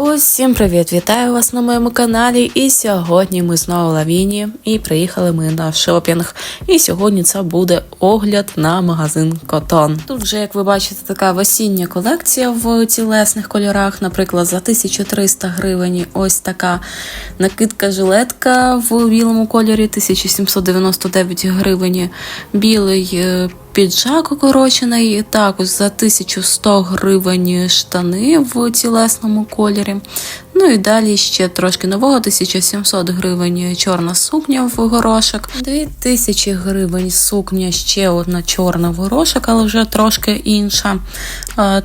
Усім привіт! Вітаю вас на моєму каналі. І сьогодні ми знову лавіні і приїхали ми на шопінг. І сьогодні це буде огляд на магазин Котон. Тут вже, як ви бачите, така осіння колекція в тілесних кольорах. Наприклад, за 1300 гривень ось така накидка жилетка в білому кольорі, 1799 гривень. Білий е, піджак укорочений, також за 1100 гривень штани в тілесному кольорі. Ну і далі ще трошки нового, 1700 гривень чорна сукня в горошок, 2000 гривень сукня, ще одна чорна в горошок, але вже трошки інша.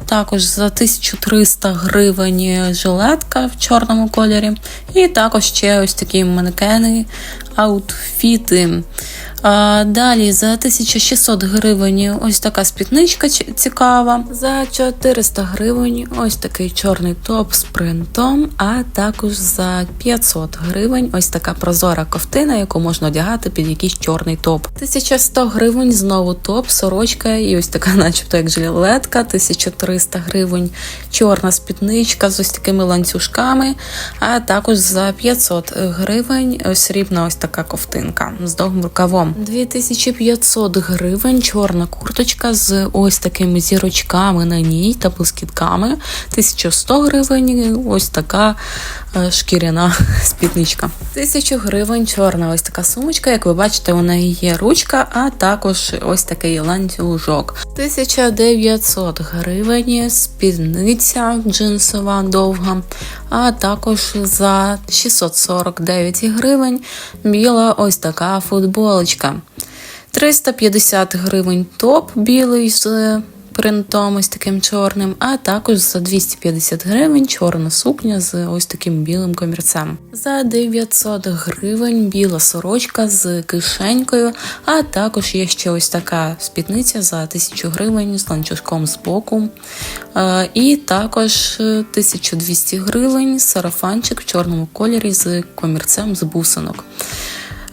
Також за 1300 гривень жилетка в чорному кольорі. І також ще ось такі манекени, аутфіти. Далі за 1600 гривень ось така спідничка ч- цікава. За 400 гривень ось такий чорний топ з принтом, а також за 500 гривень ось така прозора ковтина, яку можна одягати під якийсь чорний топ. 1100 гривень знову топ, сорочка і ось така, начебто, як жилетка. 1300 гривень чорна спідничка з ось такими ланцюжками, а також за 500 гривень срібна ось така ковтинка з довгим рукавом. 2500 гривень чорна курточка з ось такими зірочками на ній та блискітками. 1100 гривень ось така е, шкіряна спідничка. 1000 гривень чорна ось така сумочка. Як ви бачите, у неї є ручка, а також ось такий ланцюжок. 1900 гривень спідниця джинсова довга, а також за 649 гривень біла ось така футболочка. 350 гривень топ білий з принтом ось таким чорним, а також за 250 гривень чорна сукня з ось таким білим комірцем. За 900 гривень біла сорочка з кишенькою, а також є ще ось така спідниця за 1000 гривень з ланцюжком з боку. Е, І також е, 1200 гривень сарафанчик в чорному кольорі з комірцем з бусинок.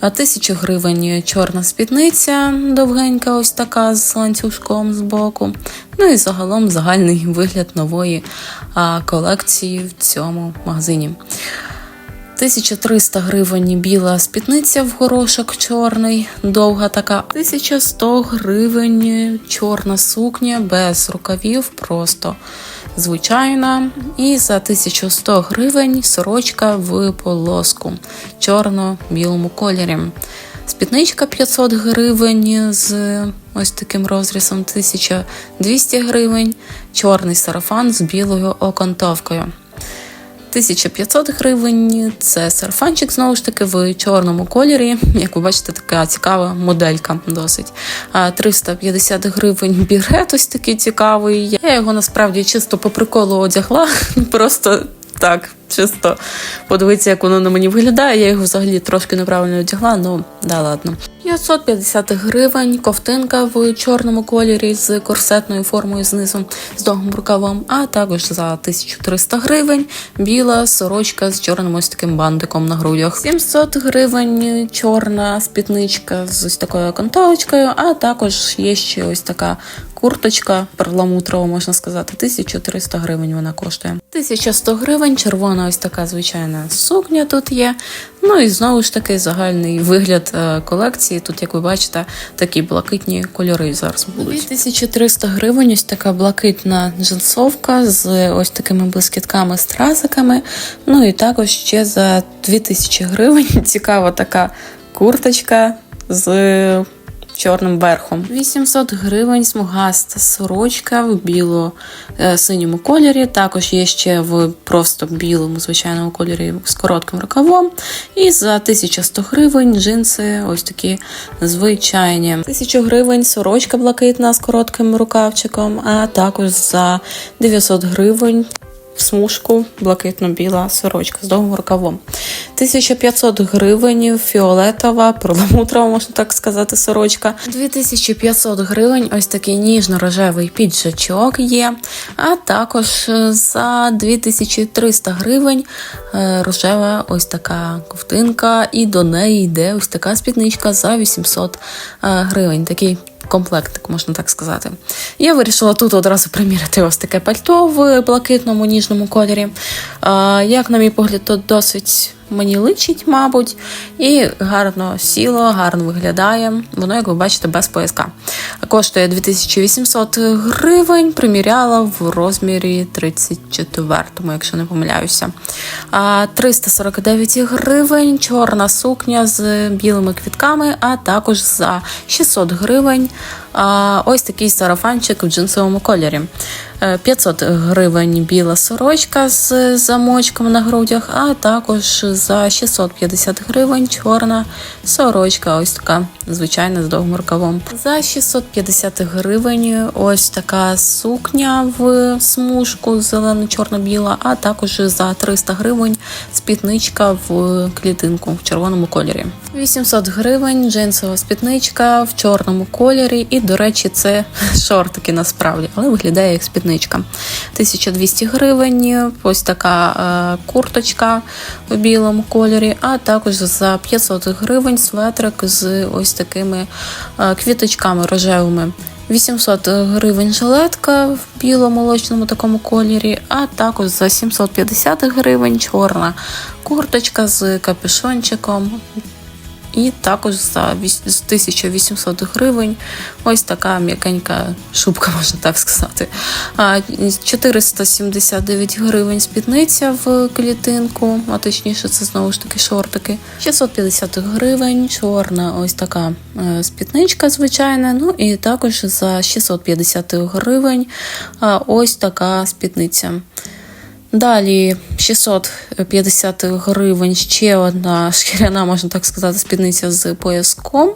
А 1000 гривень чорна спідниця, довгенька, ось така з ланцюжком з боку. Ну і загалом загальний вигляд нової колекції в цьому магазині. 1300 гривень біла спідниця в горошок чорний, довга така. 1100 гривень чорна сукня без рукавів, просто звичайна. І за 1100 гривень сорочка в полоску чорно-білому кольорі. Спідничка 500 гривень з ось таким розрізом 1200 гривень, чорний сарафан з білою окантовкою. 1500 гривень це сарафанчик, знову ж таки, в чорному кольорі. Як ви бачите, така цікава моделька досить. А 350 гривень бірет ось такий цікавий. Я його насправді чисто по приколу одягла. Просто так, чисто подивитися, як воно на мені виглядає. Я його взагалі трошки неправильно одягла, ну да ладно. 550 гривень, ковтинка в чорному кольорі з корсетною формою знизу з довгим рукавом, а також за 1300 гривень біла сорочка з чорним ось таким бантиком на грудях. 700 гривень чорна спідничка з ось такою окантовочкою, а також є ще ось така курточка перламутрова, можна сказати, 1300 гривень вона коштує. 1100 гривень, червона ось така звичайна сукня тут є. Ну і знову ж таки загальний вигляд е, колекції. Тут, як ви бачите, такі блакитні кольори зараз будуть. 2300 гривень, ось така блакитна джинсовка з ось такими блискітками стразиками. Ну і також ще за 2000 гривень цікава така курточка з чорним верхом. 800 гривень смугаста сорочка в біло-синьому кольорі. Також є ще в просто білому звичайному кольорі з коротким рукавом. І за 1100 гривень джинси ось такі звичайні. 1000 гривень сорочка блакитна з коротким рукавчиком, а також за 900 гривень в смужку блакитно-біла сорочка з довгим рукавом. 1500 гривень фіолетова, перламутрова, можна так сказати, сорочка. 2500 гривень ось такий ніжно-рожевий піджачок є. А також за 2300 гривень е, рожева ось така ковтинка, і до неї йде ось така спідничка за 800 е, гривень. Такий комплектик, можна так сказати. Я вирішила тут одразу приміряти ось таке пальто в блакитному ніжному кольорі. Як, на мій погляд, то досить мені личить, мабуть, і гарно сіло, гарно виглядає. Воно, як ви бачите, без пояска. Коштує 2800 гривень, приміряла в розмірі 34-му, якщо не помиляюся. 349 гривень, чорна сукня з білими квітками, а також за 600 гривень ось такий сарафанчик в джинсовому кольорі. Е, 500 гривень біла сорочка з замочком на грудях, а також за 650 гривень чорна сорочка, ось така звичайна з довгим рукавом. За 650 гривень ось така сукня в смужку зелено-чорно-біла, а також за 300 гривень спідничка в клітинку в червоному кольорі. 800 гривень джинсова спідничка в чорному кольорі. І, до речі, це шортики насправді, але виглядає як спідничка. 1200 гривень, ось така е, курточка в білому кольорі, а також за 500 гривень светрик з ось такими е, квіточками рожевими. 800 гривень жилетка в біло-молочному такому кольорі, а також за 750 гривень чорна курточка з капюшончиком. І також за 1800 гривень ось така м'якенька шубка, можна так сказати. 479 гривень спідниця в клітинку, а точніше, це знову ж таки шортики. 650 гривень, чорна ось така е, спідничка звичайна. Ну і також за 650 гривень ось така спідниця. Далі 650 гривень ще одна шкіряна, можна так сказати, спідниця з пояском.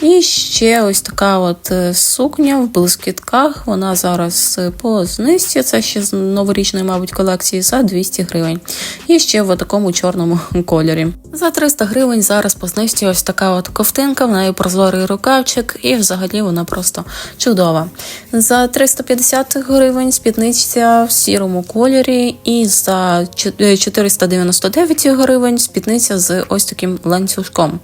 І ще ось така от е, сукня в блискітках. Вона зараз по знижці, це ще з новорічної, мабуть, колекції за 200 гривень. І ще в такому чорному кольорі. За 300 гривень зараз по знижці ось така от ковтинка, в неї прозорий рукавчик, і взагалі вона просто чудова. За 350 гривень спідниця в сірому кольорі, і за чо- е, 499 гривень спідниця з ось таким ланцюжком.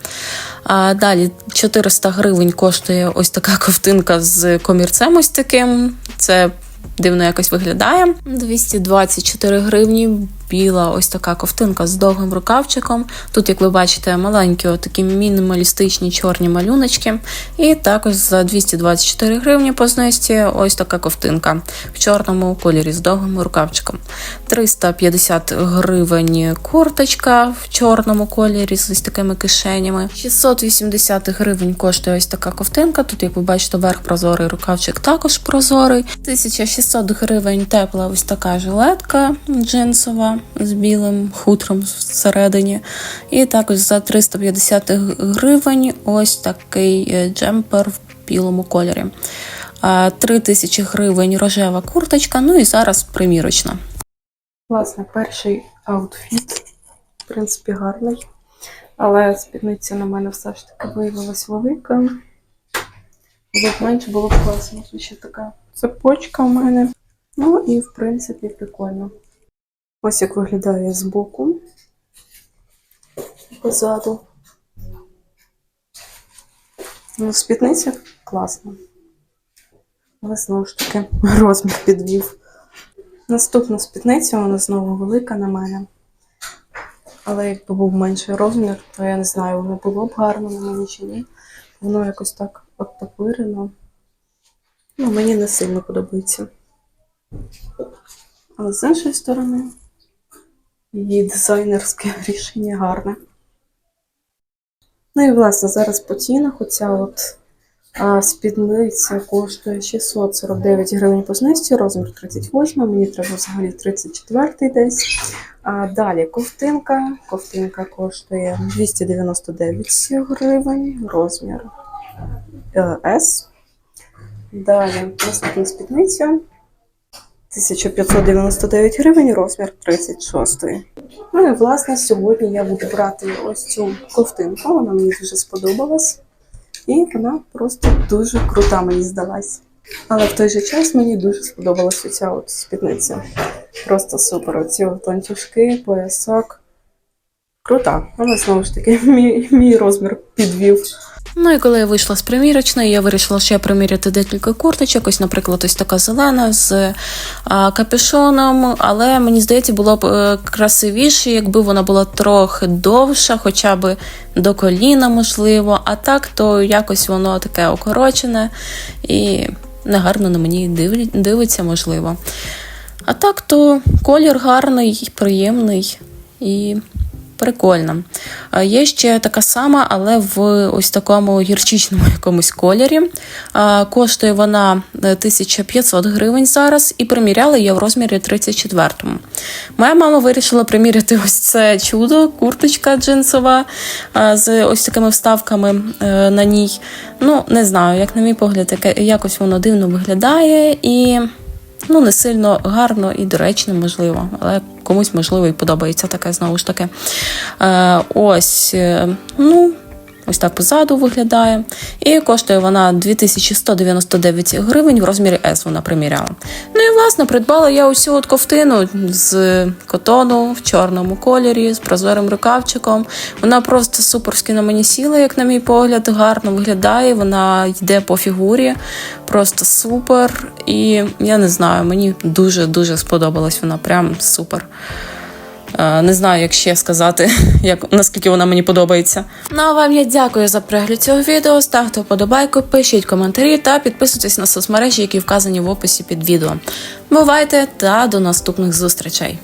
А далі 400 гривень коштує ось така ковтинка з комірцем ось таким. Це дивно якось виглядає. 224 гривні. Біла ось така ковтинка з довгим рукавчиком. Тут, як ви бачите, маленькі такі мінімалістичні чорні малюночки. І також за 224 гривні по знижці ось така ковтинка в чорному кольорі з довгим рукавчиком. 350 гривень курточка в чорному кольорі з ось такими кишенями. 680 гривень коштує ось така ковтинка. Тут, як ви бачите, верх прозорий, рукавчик також прозорий. 1600 гривень тепла ось така жилетка джинсова з білим хутром всередині. І також за 350 гривень ось такий е, джемпер в білому кольорі. А, 3000 гривень рожева курточка, ну і зараз примірочна. Власне, перший аутфіт, в принципі, гарний. Але спідниця на мене все ж таки виявилась велика. Було менше, було б класно. Ще така цепочка у мене. Ну і, в принципі, прикольно. Ось як виглядає збоку. Позаду. Ну, спідниця класна. Але знову ж таки розмір підвів. Наступна спідниця, вона знову велика на мене. Але якби був менший розмір, то я не знаю, воно було б гарно на мені чи ні. Воно якось так оттопирено. Ну, мені не сильно подобається. Але з іншої сторони, її дизайнерське рішення гарне. Ну і власне зараз по цінах оця от а спідниця коштує 649 гривень по знижці, розмір 38, мені треба взагалі 34 десь. А далі ковтинка. Ковтинка коштує 299 гривень, розмір е, S. Далі наступна спідниця 1599 гривень, розмір 36. Ну і власне сьогодні я буду брати ось цю ковтинку, вона мені дуже сподобалась. І вона просто дуже крута мені здалась. Але в той же час мені дуже сподобалася ця от спідниця. Просто супер. Оці от поясок. Крута. Але знову ж таки, мій, мій розмір підвів. Ну і коли я вийшла з примірочної, я вирішила ще приміряти декілька курточок. Ось, наприклад, ось така зелена з а, капюшоном. Але мені здається, було б е, красивіше, якби вона була трохи довша, хоча б до коліна, можливо. А так, то якось воно таке окорочене і негарно на мені дивиться, можливо. А так, то колір гарний, приємний і прикольно. Є ще така сама, але в ось такому гірчичному якомусь кольорі. Коштує вона е, 1500 гривень зараз, і приміряла я в розмірі 34. Моя мама вирішила приміряти ось це чудо, курточка джинсова з ось такими вставками е, на ній. Ну, не знаю, як на мій погляд, якось воно дивно виглядає і ну, не сильно гарно і доречно, можливо, але комусь, можливо, і подобається таке знову ж таки. Е, ось, е, ну. Ось так позаду виглядає. І коштує вона 2199 гривень в розмірі S вона приміряла. Ну і власне придбала я усю от ковтину з котону в чорному кольорі, з прозорим рукавчиком. Вона просто суперськи на мені сіла, як на мій погляд, гарно виглядає. Вона йде по фігурі, просто супер. І я не знаю, мені дуже-дуже сподобалась вона, прям супер. Е, Не знаю, як ще сказати, як наскільки вона мені подобається. Ну а вам я дякую за перегляд цього відео. Ставте вподобайку, пишіть коментарі та підписуйтесь на соцмережі, які вказані в описі під відео. Бувайте та до наступних зустрічей!